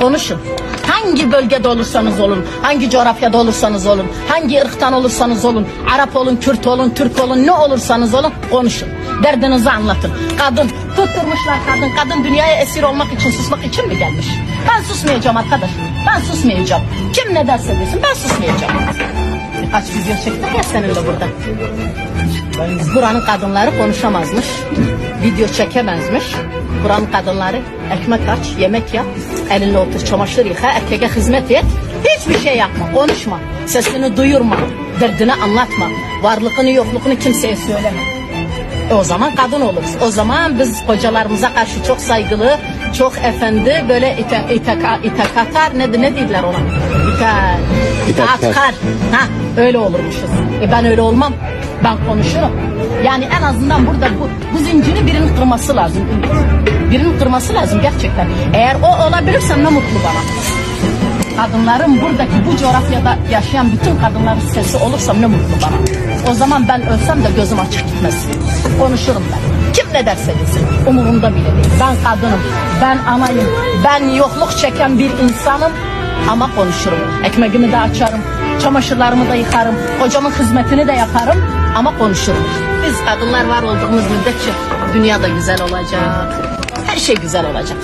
Konuşun. Hangi bölgede olursanız olun, hangi coğrafyada olursanız olun, hangi ırktan olursanız olun, Arap olun, Kürt olun, Türk olun, ne olursanız olun konuşun. Derdinizi anlatın. Kadın, tutturmuşlar kadın. Kadın dünyaya esir olmak için, susmak için mi gelmiş? Ben susmayacağım arkadaş. Ben susmayacağım. Kim ne derse desin ben susmayacağım. Birkaç video çektik ya seninle burada. Buranın kadınları konuşamazmış. Video çekemezmiş. Buranın kadınları ekmek aç, yemek yap, elinle otur, çamaşır yıka, erkeğe hizmet et. Hiçbir şey yapma, konuşma. Sesini duyurma, derdini anlatma. Varlığını yokluğunu kimseye söyleme. E o zaman kadın oluruz. O zaman biz kocalarımıza karşı çok saygılı, çok efendi, böyle ite, iteka, itekatar, ne, ne dediler ona? İtaatkar. itaatkar. Ha, öyle olurmuşuz. E ben öyle olmam. Ben konuşurum. Yani en azından burada bu, bu zinciri birinin kırması lazım. Birinin kırması lazım gerçekten. Eğer o olabilirse ne mutlu bana. Kadınların buradaki bu coğrafyada yaşayan bütün kadınların sesi olursam ne mutlu bana. O zaman ben ölsem de gözüm açık gitmez. Konuşurum ben. Kim ne derse desin. Umurumda bile değil. Ben kadınım. Ben anayım. Ben yokluk çeken bir insanım. Ama konuşurum. Ekmeğimi de açarım. Çamaşırlarımı da yıkarım. Kocamın hizmetini de yaparım. Ama konuşurum. Biz kadınlar var olduğumuz müddetçe dünya da güzel olacak. Her şey güzel olacak.